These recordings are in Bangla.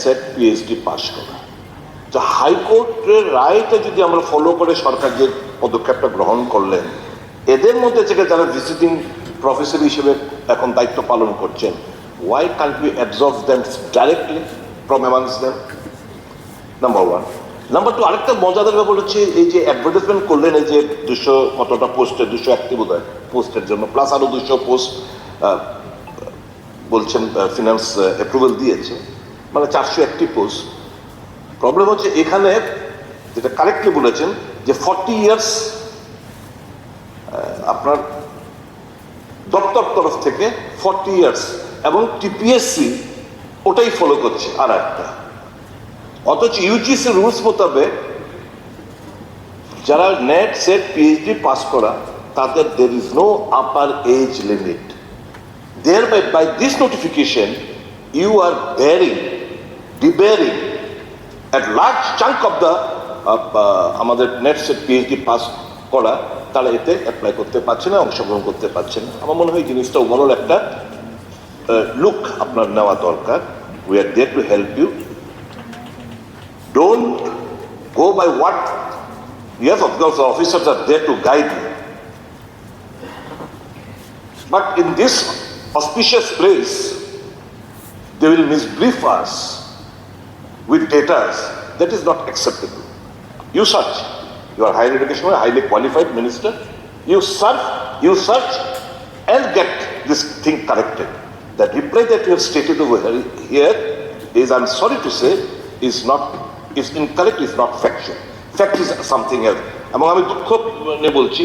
সেট পিএইচডি পাস করা। তো হাইকোর্টের রায়টা যদি আমরা ফলো করে সরকার যে পদক্ষেপটা গ্রহণ করলেন, এদের মধ্যে থেকে যারা ভিজিটিং প্রফেসর হিসেবে এখন দায়িত্ব পালন করছেন why can't be absorb them directly from amongst them number one number two আরেকটা মজাদার ব্যাপার হচ্ছে এই যে অ্যাডভার্টাইজমেন্ট করলেন, এই যে দুশো কতটা পোস্টে দুশো একটি বোধ পোস্টের জন্য প্লাস আরও দুশো পোস্ট বলছেন ফিনান্স অ্যাপ্রুভাল দিয়েছে। মানে চারশো একটি পোস্ট প্রবলেম হচ্ছে এখানে যেটা কারেক্টলি বলেছেন যে ফর্টি ইয়ার্স আপনার দপ্তর তরফ থেকে ফর্টি ইয়ার্স এবং টিপিএসসি ওটাই ফলো করছে আর একটা। অথচ ইউজিসি রুলস মোতাবেক যারা নেট সেট পিএইচডি পাস করা, তাদের দের is no upper age limit there by by this notification you are barring debarring at large chunk of the আমাদের নেট সেট পিএইচডি পাস করা তারা এতে অ্যাপ্লাই করতে পারছে না অংশগ্রহণ করতে পারছে না। আমার মনে হয় জিনিসটা ওভারঅল একটা লুক আপনার নেওয়া দরকার। We are there to help you go by what, yes, of course, the officers are there to guide you. But in this auspicious place, they will misbrief us with data that is not acceptable. You search, you are higher education, highly qualified minister, you search, you search and get this thing corrected. The reply that you have stated over here is, I'm sorry to say, is not is incorrect, is not factual. Fact is something else. এবং আমি দুঃখ নিয়ে বলছি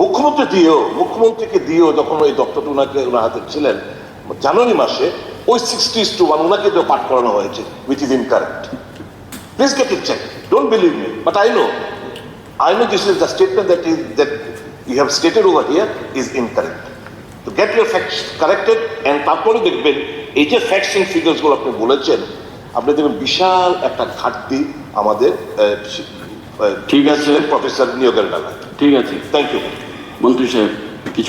মুখ্যমন্ত্রী দিয়েও মুখ্যমন্ত্রীকে দিয়েও যখন ওই দপ্তরটা ওনাকে ওনার হাতে ছিলেন জানুয়ারি মাসে ওই সিক্সটি টু ওয়ান ওনাকে তো পাঠ করানো হয়েছে which is incorrect please get it check don't believe me but I know I know this is the statement that is that you have stated over here is incorrect. To get your facts corrected and তারপরে দেখবেন এই যে ফ্যাক্টস এন্ড ফিগার্সগুলো আপনি বলেছেন আপনি দেখবেন বিশাল একটা ঘাটতি আমাদের ঠিক আছে। প্রফেসর নিয়োগের বেলায়। ঠিক আছে। থ্যাংক ইউ মন্ত্রী সাহেব কিছু